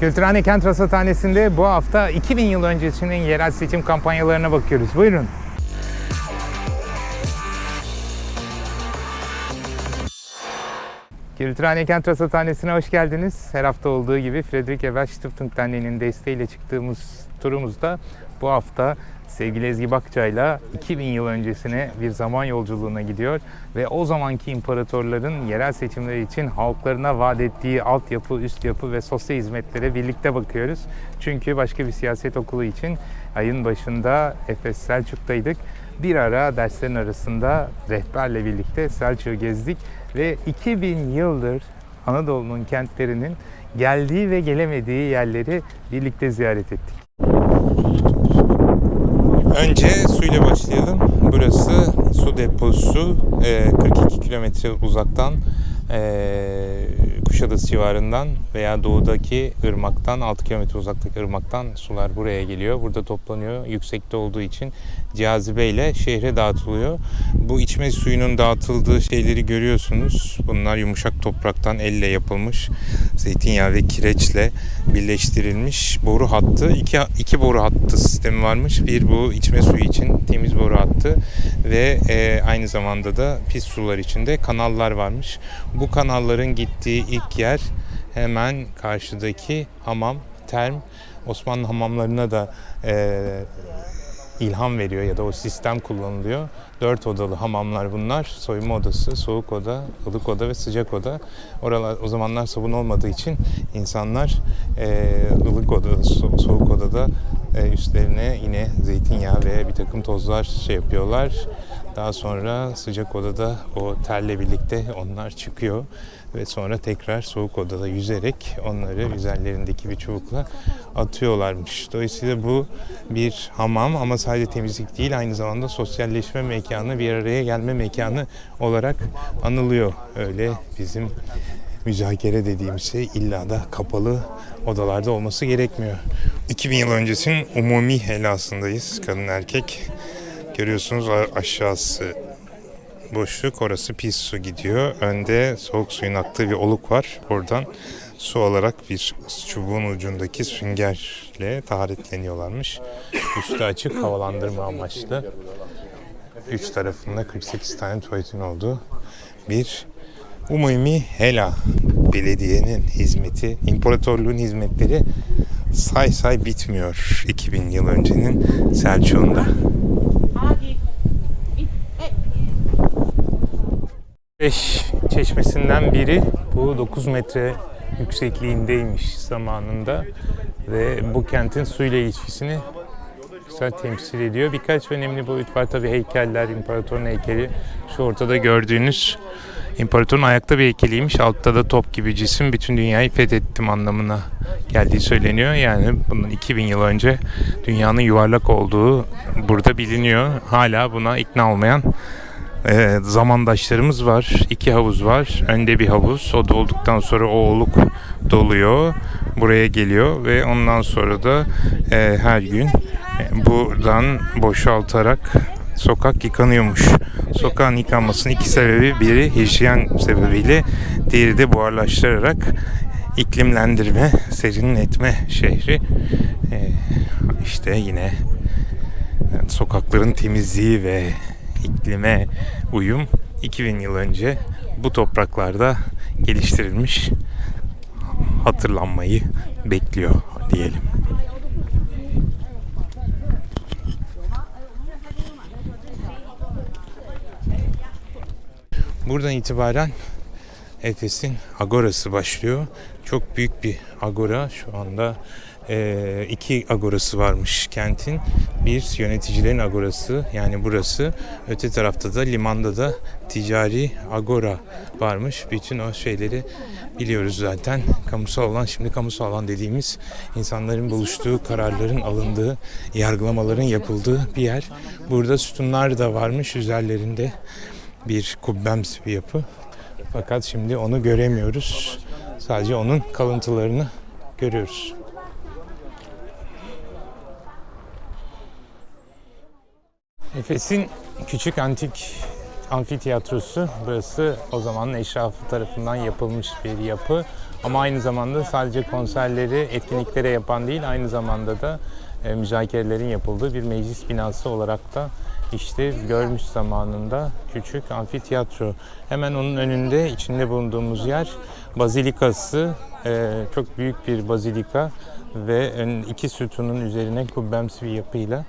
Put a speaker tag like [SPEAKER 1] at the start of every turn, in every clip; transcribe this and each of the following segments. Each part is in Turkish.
[SPEAKER 1] Kültürhane Kent Rasathanesi'nde bu hafta 2000 yıl öncesinin yerel seçim kampanyalarına bakıyoruz. Buyurun. Kültürhane Kent Rasathanesi'ne hoş geldiniz. Her hafta olduğu gibi Friedrich Ebert Stiftung Derneği'nin desteğiyle çıktığımız turumuzda bu hafta sevgili Ezgi Bakçay'la 2000 yıl öncesine bir zaman yolculuğuna gidiyor ve o zamanki imparatorların yerel seçimleri için halklarına vaat ettiği altyapı, üst yapı ve sosyal hizmetlere birlikte bakıyoruz. Çünkü başka bir siyaset okulu için ayın başında Efes Selçuk'taydık. Bir ara derslerin arasında rehberle birlikte Selçuk'u gezdik ve 2000 yıldır Anadolu'nun kentlerinin geldiği ve gelemediği yerleri birlikte ziyaret ettik. Önce suyla başlayalım. Burası su deposu. Ee, 42 kilometre uzaktan ee, Kuşadası civarından veya doğudaki ırmaktan 6 kilometre uzaktaki ırmaktan sular buraya geliyor. Burada toplanıyor. Yüksekte olduğu için cazibeyle şehre dağıtılıyor. Bu içme suyunun dağıtıldığı şeyleri görüyorsunuz. Bunlar yumuşak topraktan elle yapılmış. Zeytinyağı ve kireçle birleştirilmiş boru hattı. İki, iki boru hattı sistemi varmış. Bir bu içme suyu için temiz boru hattı ve e, aynı zamanda da pis sular için de kanallar varmış. Bu kanalların gittiği ilk yer hemen karşıdaki hamam, term. Osmanlı hamamlarına da e, ilham veriyor ya da o sistem kullanılıyor. Dört odalı hamamlar bunlar. Soyunma odası, soğuk oda, ılık oda ve sıcak oda. Oralar o zamanlar sabun olmadığı için insanlar e, ılık oda, so- soğuk odada e, üstlerine yine zeytinyağı ve bir takım tozlar şey yapıyorlar. Daha sonra sıcak odada o terle birlikte onlar çıkıyor ve sonra tekrar soğuk odada yüzerek onları üzerlerindeki bir çubukla atıyorlarmış. Dolayısıyla bu bir hamam ama sadece temizlik değil aynı zamanda sosyalleşme mekanı, bir araya gelme mekanı olarak anılıyor. Öyle bizim müzakere dediğimiz şey illa da kapalı odalarda olması gerekmiyor. 2000 yıl öncesinin umumi helasındayız kadın erkek. Görüyorsunuz aşağısı boşluk orası pis su gidiyor. Önde soğuk suyun aktığı bir oluk var. Oradan su olarak bir çubuğun ucundaki süngerle taharetleniyorlarmış. Üstü açık havalandırma amaçlı. Üç tarafında 48 tane tuvaletin olduğu bir umumi hela belediyenin hizmeti, imparatorluğun hizmetleri say say bitmiyor 2000 yıl öncenin Selçuk'unda. Beş çeşmesinden biri bu 9 metre yüksekliğindeymiş zamanında ve bu kentin suyla ilişkisini güzel temsil ediyor. Birkaç önemli boyut var tabii heykeller, imparatorun heykeli. Şu ortada gördüğünüz imparatorun ayakta bir heykeliymiş. Altta da top gibi cisim bütün dünyayı fethettim anlamına geldiği söyleniyor. Yani bunun 2000 yıl önce dünyanın yuvarlak olduğu burada biliniyor. Hala buna ikna olmayan e, zamandaşlarımız var. İki havuz var. Önde bir havuz. O dolduktan sonra o oluk doluyor. Buraya geliyor ve ondan sonra da e, her gün e, buradan boşaltarak sokak yıkanıyormuş. Sokağın yıkanmasının iki sebebi biri hijyen sebebiyle diğeri de buharlaştırarak iklimlendirme, serinletme şehri. E, işte yine sokakların temizliği ve iklime uyum 2000 yıl önce bu topraklarda geliştirilmiş hatırlanmayı bekliyor diyelim. Buradan itibaren Efes'in agorası başlıyor. Çok büyük bir agora. Şu anda e, iki agorası varmış kentin. Bir yöneticilerin agorası yani burası. Öte tarafta da limanda da ticari agora varmış. Bütün o şeyleri biliyoruz zaten. Kamusal alan şimdi kamusal alan dediğimiz insanların buluştuğu, kararların alındığı, yargılamaların yapıldığı bir yer. Burada sütunlar da varmış üzerlerinde bir kubbemsi bir yapı. Fakat şimdi onu göremiyoruz. Sadece onun kalıntılarını görüyoruz. Efes'in küçük antik amfiteyatrosu. Burası o zamanın eşrafı tarafından yapılmış bir yapı. Ama aynı zamanda sadece konserleri, etkinliklere yapan değil, aynı zamanda da e, müzakerelerin yapıldığı bir meclis binası olarak da işte görmüş zamanında küçük amfiteyatro. Hemen onun önünde içinde bulunduğumuz yer bazilikası. E, çok büyük bir bazilika ve iki sütunun üzerine kubbemsi bir yapıyla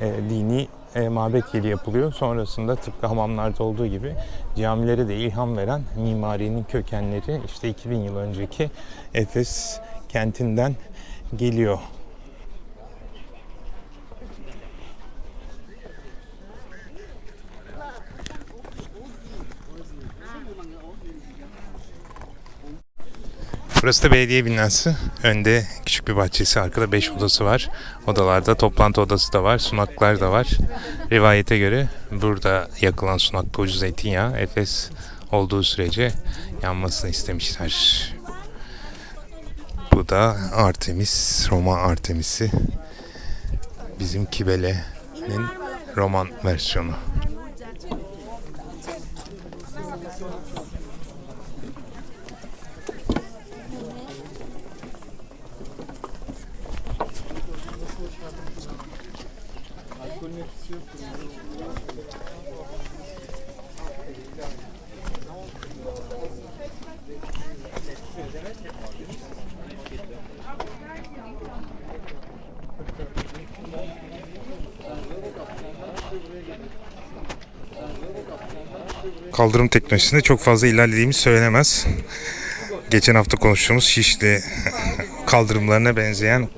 [SPEAKER 1] e, dini e, mabet yeri yapılıyor. Sonrasında tıpkı hamamlarda olduğu gibi camilere de ilham veren mimarinin kökenleri işte 2000 yıl önceki Efes kentinden geliyor. Burası da belediye binası. Önde küçük bir bahçesi, arkada 5 odası var. Odalarda toplantı odası da var, sunaklar da var. Rivayete göre burada yakılan sunakta ucuz zeytinyağı Efes olduğu sürece yanmasını istemişler. Bu da Artemis, Roma Artemis'i. Bizim Kibele'nin roman versiyonu. Kaldırım teknolojisinde çok fazla ilerlediğimiz söylenemez. Geçen hafta konuştuğumuz Şişli kaldırımlarına benzeyen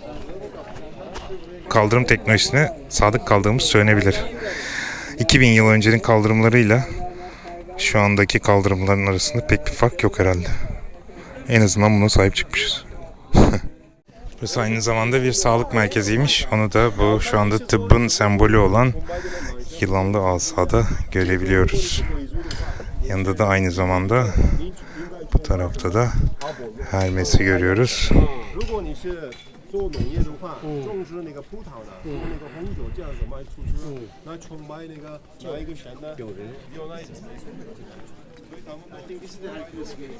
[SPEAKER 1] kaldırım teknolojisine sadık kaldığımız söylenebilir. 2000 yıl öncenin kaldırımlarıyla şu andaki kaldırımların arasında pek bir fark yok herhalde. En azından buna sahip çıkmışız. Burası aynı zamanda bir sağlık merkeziymiş. Onu da bu şu anda tıbbın sembolü olan yılanlı asada görebiliyoruz. Yanında da aynı zamanda bu tarafta da Hermes'i görüyoruz.
[SPEAKER 2] 如果你是做农业的话，种植那个葡萄的，用那个红酒这样子卖出去，那纯卖那个拿一个钱的，有人有那。I think this is the Hercules gate.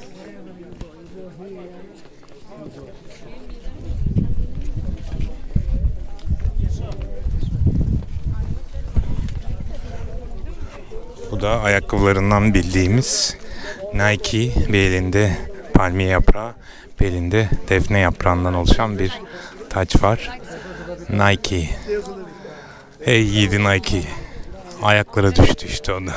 [SPEAKER 1] Bu da ayakkabılarından bildiğimiz Nike bir elinde palmiye yaprağı, bir elinde defne yaprağından oluşan bir taç var. Nike. Hey yiğidi Nike. Ayaklara düştü işte o da.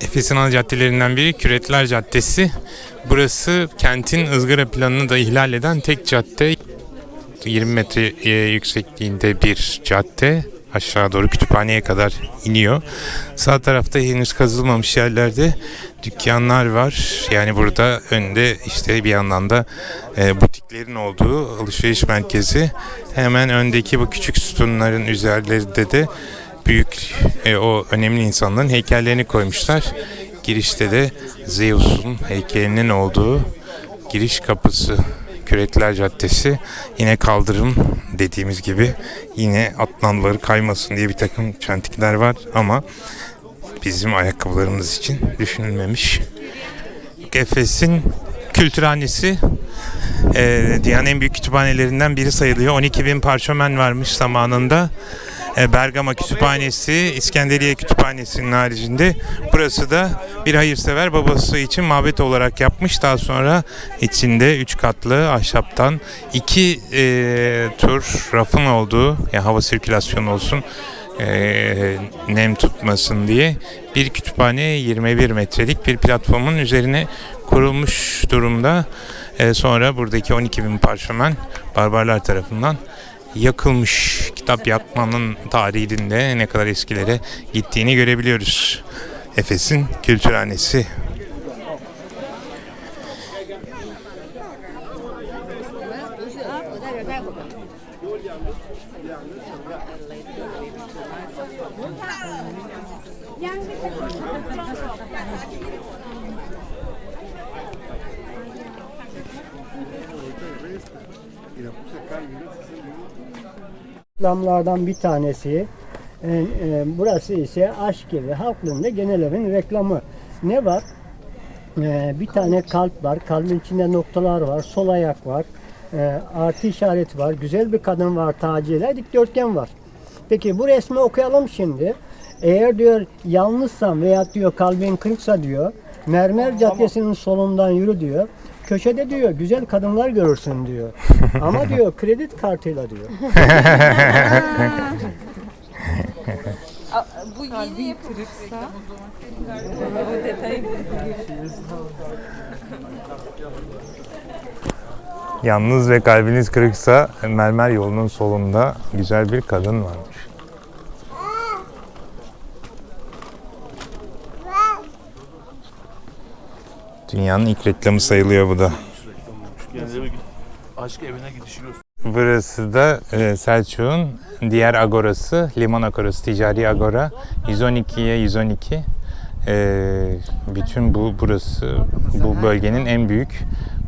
[SPEAKER 1] Efes'in ana caddelerinden biri Küretler Caddesi. Burası kentin ızgara planını da ihlal eden tek cadde. 20 metre yüksekliğinde bir cadde. Aşağı doğru kütüphaneye kadar iniyor. Sağ tarafta henüz kazılmamış yerlerde dükkanlar var. Yani burada önde işte bir yandan da e, butiklerin olduğu alışveriş merkezi. Hemen öndeki bu küçük sütunların üzerlerinde de büyük e, o önemli insanların heykellerini koymuşlar. Girişte de Zeus'un heykelinin olduğu giriş kapısı Kürekler Caddesi yine kaldırım dediğimiz gibi yine atlanları kaymasın diye bir takım çentikler var ama bizim ayakkabılarımız için düşünülmemiş. Efes'in kültürhanesi e, dünyanın en büyük kütüphanelerinden biri sayılıyor. 12 bin parşömen varmış zamanında. E, Bergama Kütüphanesi, İskenderiye Kütüphanesi'nin haricinde burası da bir hayırsever babası için mabet olarak yapmış. Daha sonra içinde 3 katlı ahşaptan iki e, tur rafın olduğu, yani hava sirkülasyonu olsun, e, nem tutmasın diye bir kütüphane 21 metrelik bir platformun üzerine kurulmuş durumda. E, sonra buradaki 12 bin parşömen barbarlar tarafından yakılmış. Kitap yakmanın tarihinde ne kadar eskilere gittiğini görebiliyoruz. Efes'in kültürhanesi.
[SPEAKER 2] Y
[SPEAKER 3] Reklamlardan bir tanesi. E, e, burası ise aşk evi. Halklarında genel evin reklamı. Ne var? E, bir tane kalp var. Kalbin içinde noktalar var. Sol ayak var. E, artı işareti var. Güzel bir kadın var. Taciyle dikdörtgen var. Peki bu resmi okuyalım şimdi. Eğer diyor yalnızsan veya diyor kalbin kırıksa diyor Mermer Caddesi'nin solundan yürü diyor. Köşede diyor güzel kadınlar görürsün diyor. Ama diyor kredi kartıyla diyor.
[SPEAKER 4] Bu yeni yapılırsa o detayı
[SPEAKER 1] Yalnız ve kalbiniz kırıksa mermer yolunun solunda güzel bir kadın varmış. Dünyanın ilk reklamı sayılıyor bu da.
[SPEAKER 5] Aşk evine gidişi.
[SPEAKER 1] Burası da e, Selçuk'un diğer agorası, liman agorası, ticari agora. 112'ye 112. E, bütün bu burası, bu bölgenin en büyük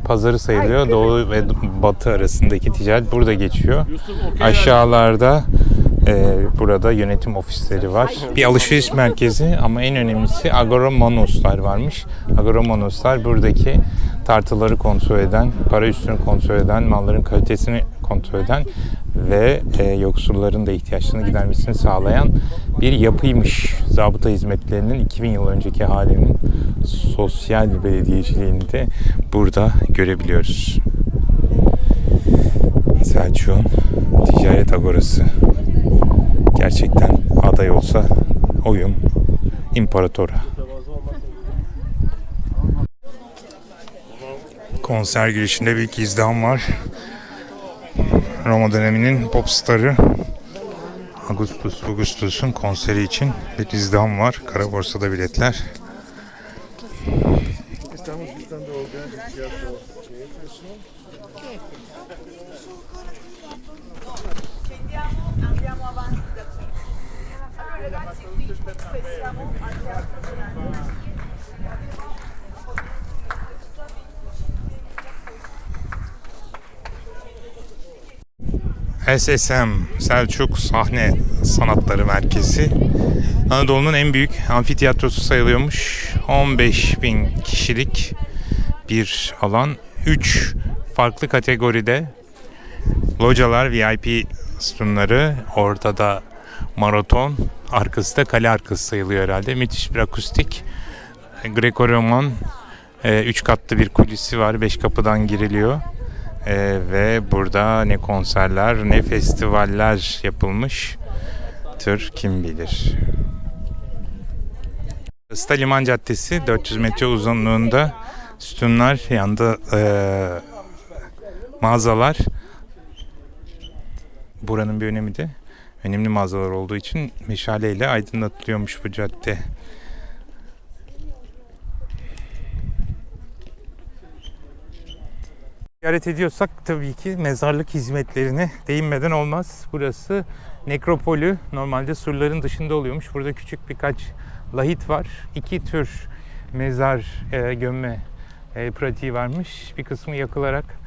[SPEAKER 1] pazarı sayılıyor. Doğu ve batı arasındaki ticaret burada geçiyor. Aşağılarda e, burada yönetim ofisleri var. Bir alışveriş merkezi ama en önemlisi Agromonoslar varmış. Agromonoslar buradaki tartıları kontrol eden, para üstünü kontrol eden, malların kalitesini kontrol eden ve e, yoksulların da ihtiyaçlarını gidermesini sağlayan bir yapıymış. Zabıta hizmetlerinin 2000 yıl önceki halinin sosyal belediyeciliğini de burada görebiliyoruz. Selçuk'un ticaret agorası. Aday olsa oyum imparatora. Konser girişinde büyük izdiham var. Roma döneminin popstarı Augustus Augustus'un konseri için bir izdiham var. Kara borsada biletler. SSM Selçuk Sahne Sanatları Merkezi Anadolu'nun en büyük amfiteyatrosu sayılıyormuş. 15 bin kişilik bir alan. 3 farklı kategoride localar, VIP sütunları, ortada maraton, arkası da kale arkası sayılıyor herhalde. Müthiş bir akustik. Greco-Roman 3 katlı bir kulisi var. 5 kapıdan giriliyor. Ee, ve burada ne konserler ne festivaller yapılmış tır kim bilir. Liman Caddesi 400 metre uzunluğunda sütunlar yanında eee, mağazalar. Buranın bir önemi de önemli mağazalar olduğu için meşaleyle aydınlatılıyormuş bu cadde. Ziyaret ediyorsak tabii ki mezarlık hizmetlerine değinmeden olmaz. Burası nekropolü. Normalde surların dışında oluyormuş. Burada küçük birkaç lahit var. İki tür mezar e, gömme e, pratiği varmış. Bir kısmı yakılarak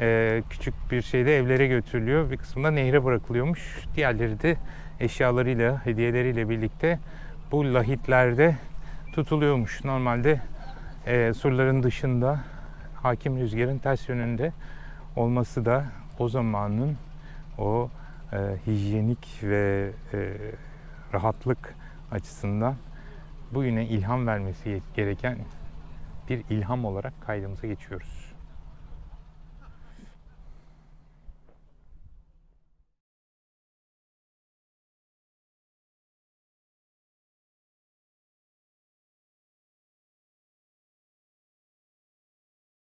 [SPEAKER 1] e, küçük bir şeyde evlere götürülüyor. Bir kısmı da nehre bırakılıyormuş. Diğerleri de eşyalarıyla, hediyeleriyle birlikte bu lahitlerde tutuluyormuş. Normalde e, surların dışında hakim rüzgarın ters yönünde olması da o zamanın o e, hijyenik ve e, rahatlık açısından bugüne ilham vermesi gereken bir ilham olarak kaydımıza geçiyoruz.